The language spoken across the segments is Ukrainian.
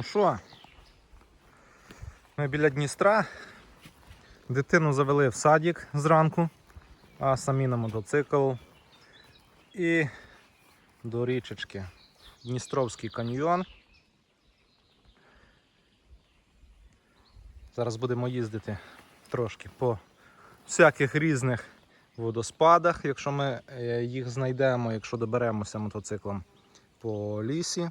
Ну що? Ми біля Дністра. Дитину завели в садик зранку, а самі на мотоцикл. І до річечки. Дністровський каньйон. Зараз будемо їздити трошки по всяких різних водоспадах, якщо ми е, їх знайдемо, якщо доберемося мотоциклом по лісі.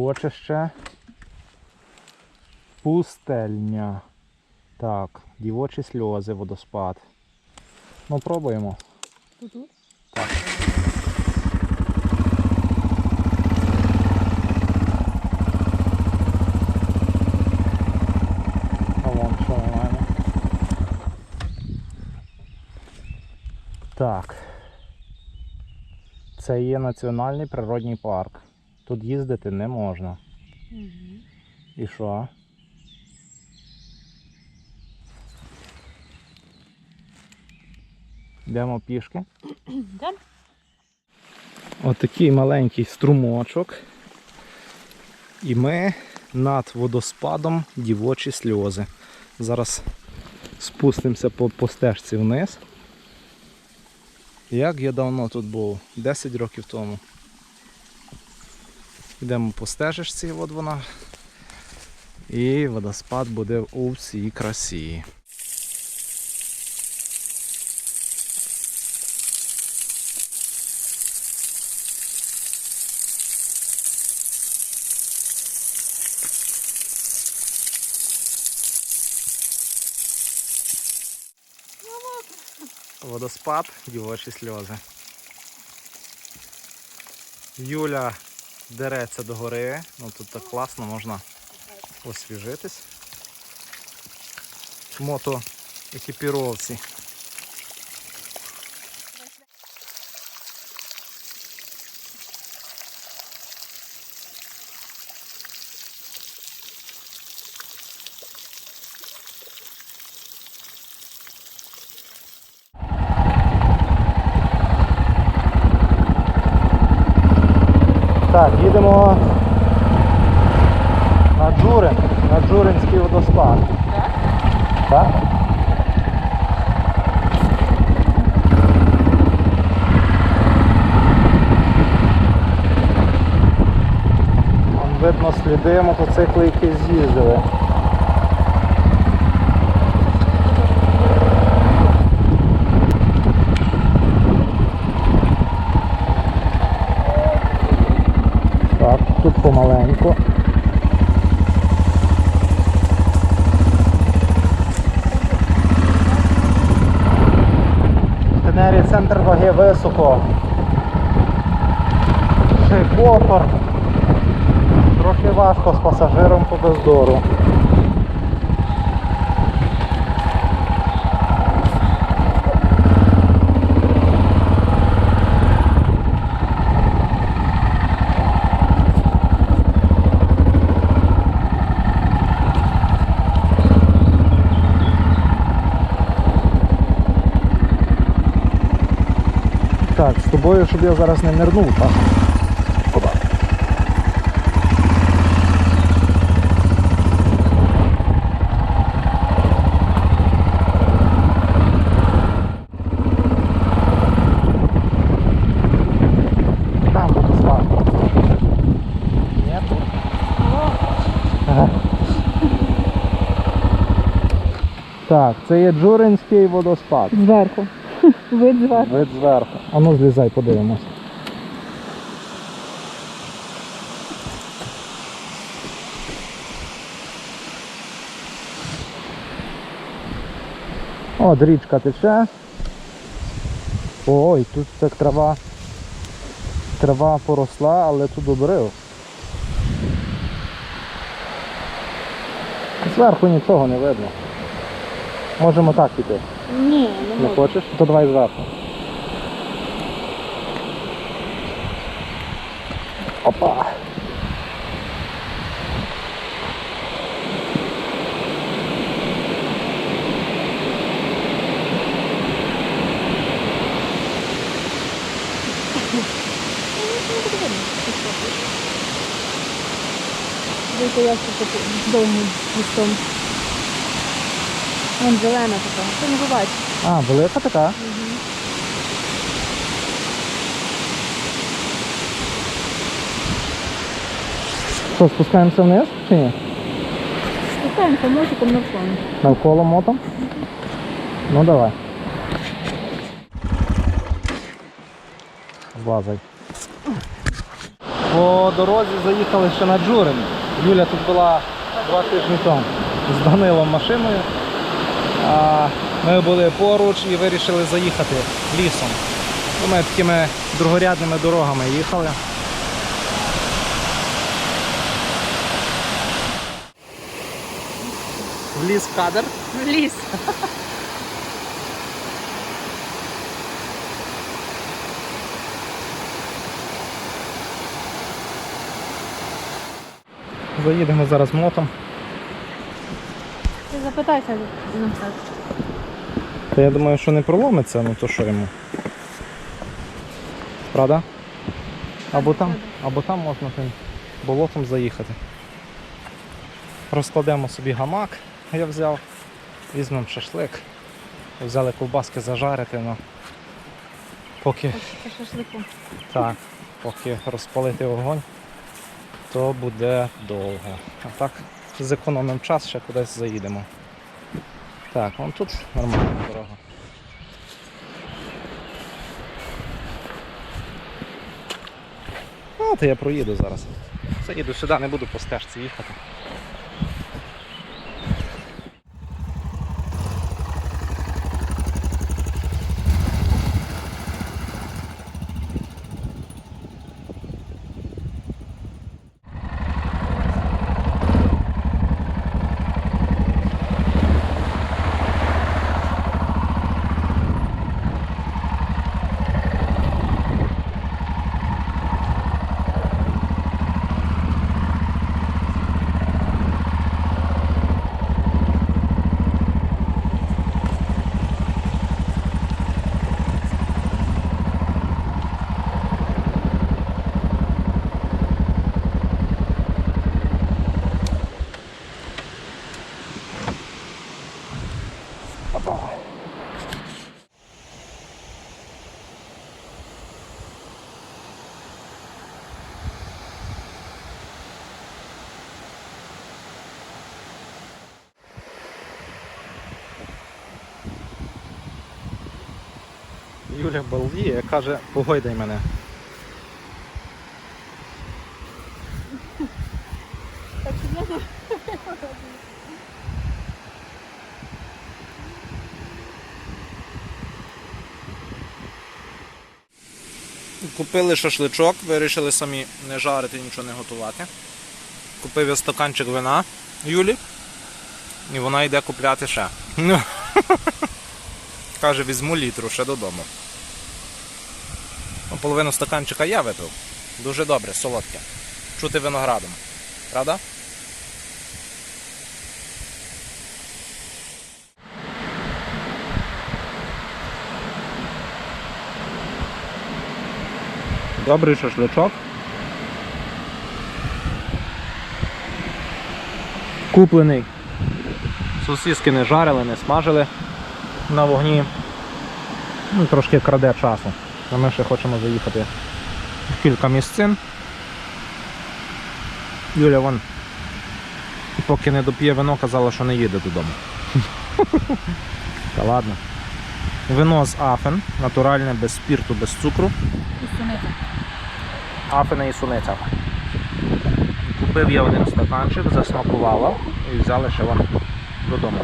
Урочище. Пустельня. Так, дівочі сльози, водоспад. Ну, пробуємо. Тут? Так. А вон що ми маємо. Так. Це є національний природній парк. Тут їздити не можна. Угу. І що? Йдемо пішки. Отакий маленький струмочок. І ми над водоспадом дівочі сльози. Зараз спустимося по, по стежці вниз. Як я давно тут був? 10 років тому. Йдемо по стежечці, от вона. І водоспад буде у всій красі. Водоспад, дівочі сльози. Юля дереться до гори. Ну тут так класно можна освіжитись. Мото екіпіровці. Так, їдемо на Джурин, на Джуринський водоспад. Так? Вон видно сліди мотоцикли, які з'їздили. Так, тут помаленьку. В Тенері центр ваги високо. Шипопор. Трохи важко з пасажиром по бездору. собою, щоб я зараз не нирнув. так? Шкода. Так, це є Джуринський водоспад. Зверху. Вид зверху. Вид зверху. А ну злізай, подивимось. От річка тече. Ой, тут так трава. Трава поросла, але тут обрив. Зверху нічого не видно. Можемо так піти. Ні, не Не хочеш? То давай зверху. Опа. Дивіться, як тут довгим листом. Вон зелена така. Ти не побачиш. А, велика така. Що, спускаємося вниз чи ні? Спускаємося носиком на фон. Навколо мотом? Ну давай. Злазай. По дорозі заїхали ще на Джурин. Юля тут була два тижні тому з Данилом машиною. А ми були поруч і вирішили заїхати лісом. Ну, Ми такими другорядними дорогами їхали. В ліс в кадр. Ліс. Заїдемо зараз мотом. Ти запитайся назад. Та я думаю, що не проломиться, ну то що йому. Правда? Або там, або там можна тим болотом заїхати. Розкладемо собі гамак, я взяв, візьмемо шашлик. Взяли ковбаски зажарити, ну поки шашлику. так, поки розпалити вогонь, то буде довго. А так зекономимо час, ще кудись заїдемо. Так, вон тут нормальна дорога. Ну, то я проїду зараз. Заїду сюди, не буду по стежці їхати. Юля балдіє, каже, погойдай мене. Так що Купили шашличок, вирішили самі не жарити, нічого не готувати. Купив я стаканчик вина Юлі. І вона йде купляти ще. Каже, візьму літру ще додому. Ну, Половину стаканчика я випив. Дуже добре, солодке. Чути виноградом. Правда? Добрий шашличок. Куплений. Сосиски не жарили, не смажили на вогні. Ну, трошки краде часу. А ми ще хочемо заїхати в кілька місцин. Юля вон, поки не доп'є вино, казала, що не їде додому. Та ладно. Вино з Афен, натуральне, без спірту, без цукру. І суниця. Афена і суниця. Купив я один стаканчик, засмакувала і взяли ще вон додому.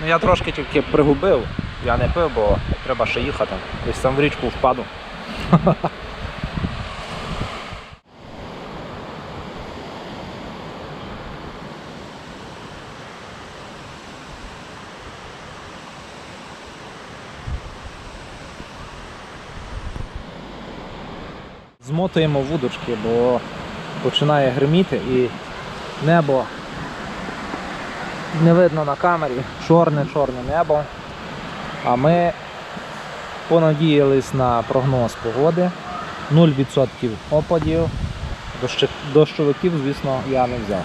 Ну я трошки тільки пригубив, я не пив, бо треба ще їхати. Десь там в річку впаду. Змотуємо вудочки, бо починає гриміти і небо не видно на камері, чорне-чорне небо. А ми понадіялись на прогноз погоди. 0% опадів. Дощ- Дощовиків, звісно, я не взяв.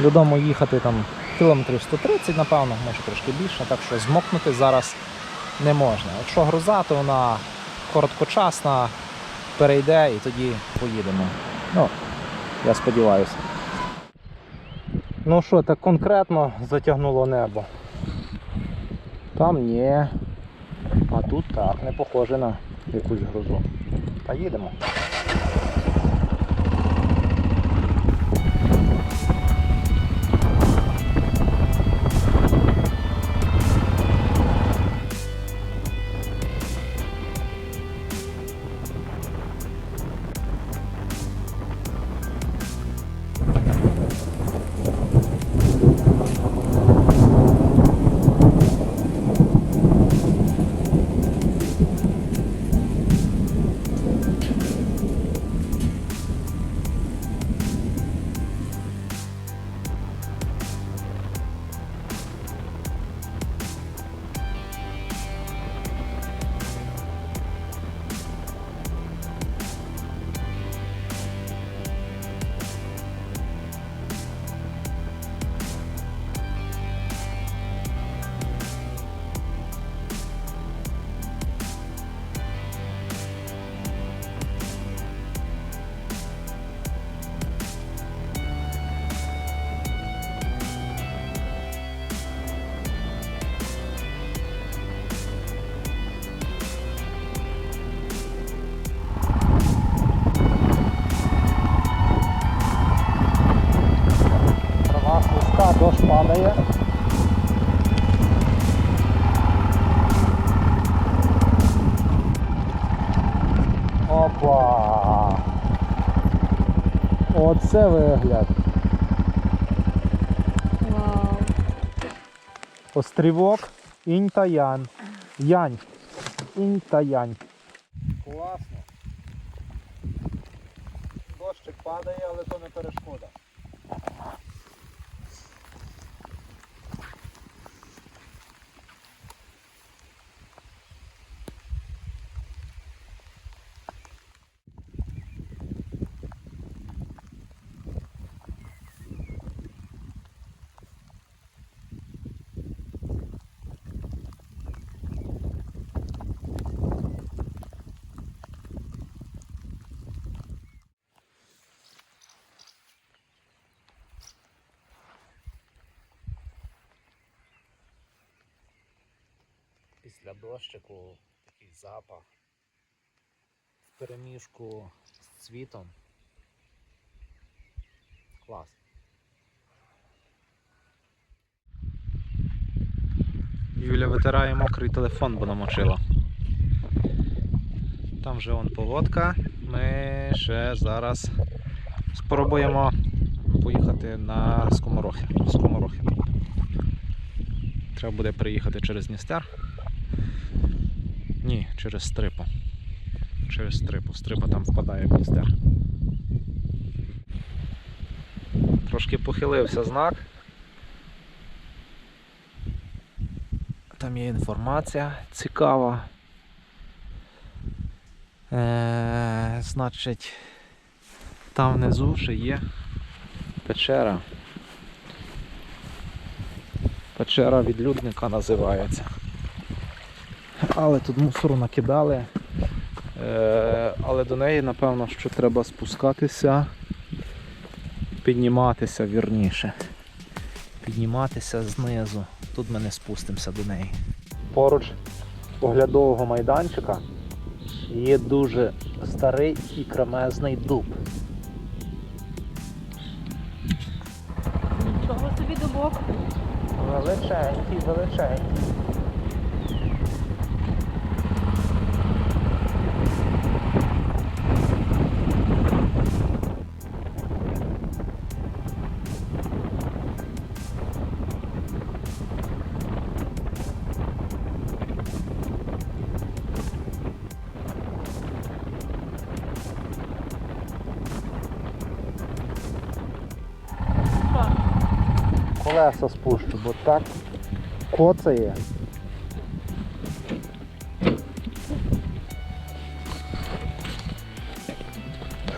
Додому їхати там кілометрів 130, напевно, може трошки більше, так що змокнути зараз не можна. Якщо гроза, то вона короткочасна, перейде і тоді поїдемо. Ну, я сподіваюся. Ну що, так конкретно затягнуло небо. Там ні. А тут так, не похоже на якусь грозу. Та їдемо. Оце вигляд. Вау. Острівок інь-таян. Янь. Інь-Таянь. Класно. Дощик падає, але то не перешкода. Після дощику такий запах в переміжку з цвітом. Клас. Юля витирає мокрий телефон, бо намочила. Там вже вон погодка. Ми ще зараз спробуємо поїхати на Скоморохи. Скоморохи. Треба буде приїхати через Дністер. Ні, через Стрипу. Через Стрипу. Стрипа там впадає в Дністер. Трошки похилився знак. Там є інформація цікава. Е, значить, там внизу ще є печера. Печера відлюдника називається. Але тут мусору накидали. Е, але до неї, напевно, що треба спускатися, підніматися вірніше. підніматися знизу. Тут ми не спустимося до неї. Поруч оглядового майданчика є дуже старий і кремезний дуб. Нічого собі дубок. Величенький, величенький. Колеса спущу, бо так коцає.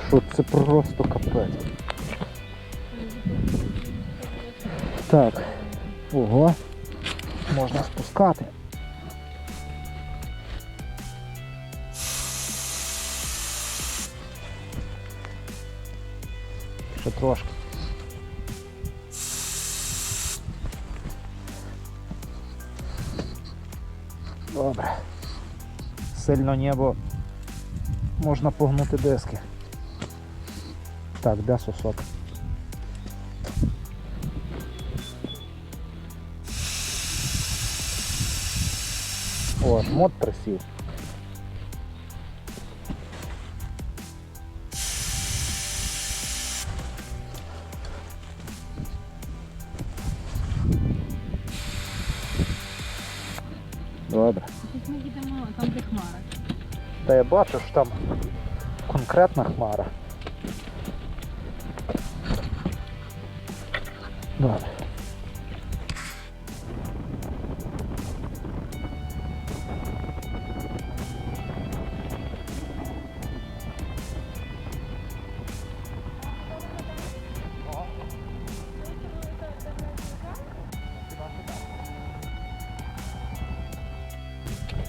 Що це просто капець. Так. Ого. Можна спускати. Ще трошки. Сильно небо можна погнути диски. Так, де сосок? О, мод присів. Я бачу, що там конкретна хмара. Добре.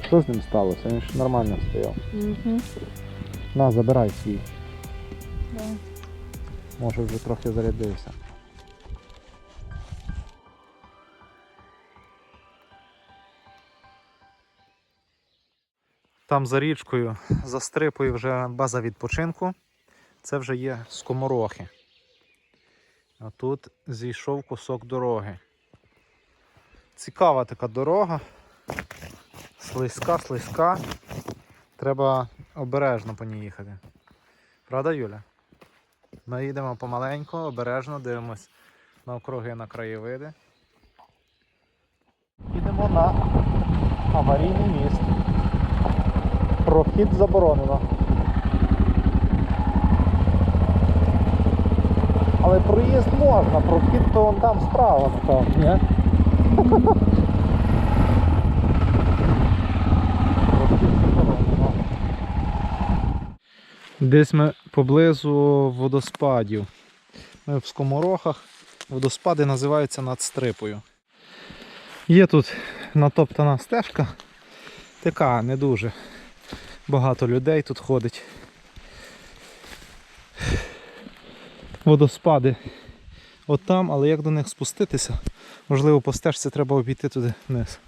Що з ним сталося? Він ж нормально стояв. Угу. На, забирай свій. Да. Може вже трохи зарядився. Там за річкою, за стрипою вже база відпочинку. Це вже є скоморохи. А тут зійшов кусок дороги. Цікава така дорога. Слизька, слизька. Треба обережно по ній їхати. Правда, Юля? Ми їдемо помаленьку, обережно, дивимось на округи, на краєвиди. Їдемо на аварійний міст. Прохід заборонено. Але проїзд можна, прохід то вон там справа, напевно, ні? Прохід заборонено. Десь ми поблизу водоспадів. Ми в скоморохах. Водоспади називаються над стрипою. Є тут натоптана стежка. Така не дуже. Багато людей тут ходить. Водоспади от там, але як до них спуститися? Можливо, по стежці треба обійти туди вниз.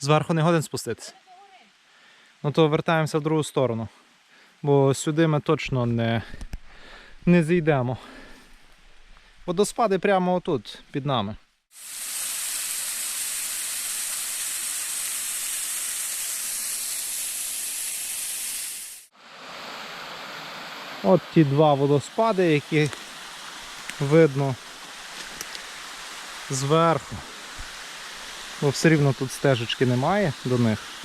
Зверху не годин спуститися. Ну то вертаємося в другу сторону. Бо сюди ми точно не, не зійдемо. Водоспади прямо отут, під нами. От ті два водоспади, які видно зверху. Бо все рівно тут стежечки немає до них.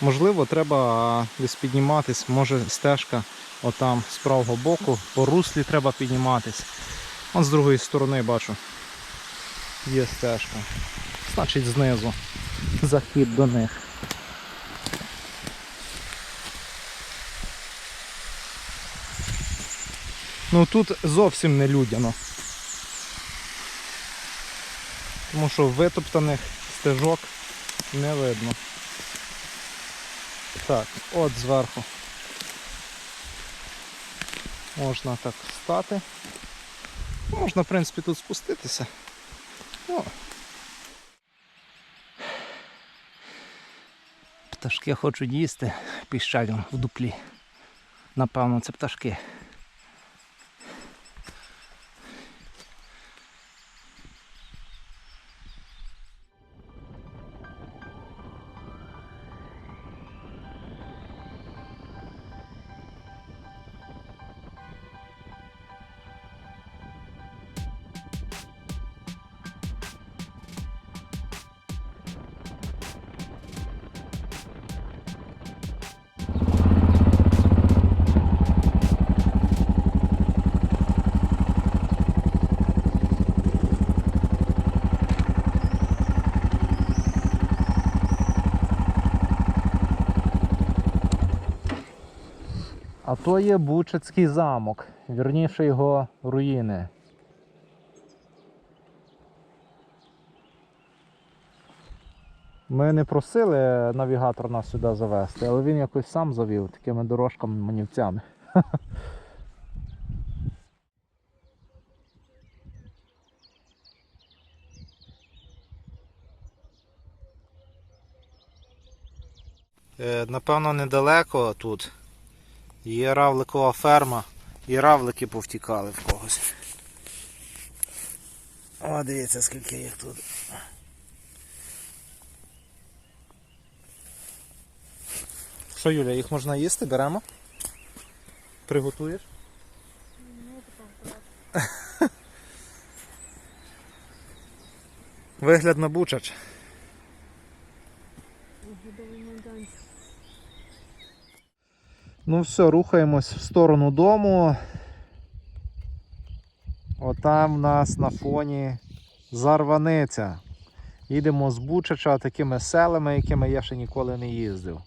Можливо, треба десь підніматись, може стежка отам з правого боку, по руслі треба підніматись. От з другої сторони бачу. Є стежка. Значить знизу. Захід до них. Ну тут зовсім не людяно. Тому що витоптаних стежок не видно. Так, от зверху. Можна так стати. Можна, в принципі, тут спуститися. О. Пташки хочуть їсти піщалю в дуплі. Напевно, це пташки. А то є Бучацький замок, вірніше його руїни. Ми не просили навігатор нас сюди завести, але він якось сам завів такими дорожками манівцями. Е, Напевно, недалеко тут Є равликова ферма і равлики повтікали в когось. О, дивіться, скільки їх тут. Що, Юля, їх можна їсти? Беремо? Приготуєш? Вигляд на бучач. Ну все, рухаємось в сторону дому. Отам в нас на фоні зарваниця. Їдемо з Бучача такими селами, якими я ще ніколи не їздив.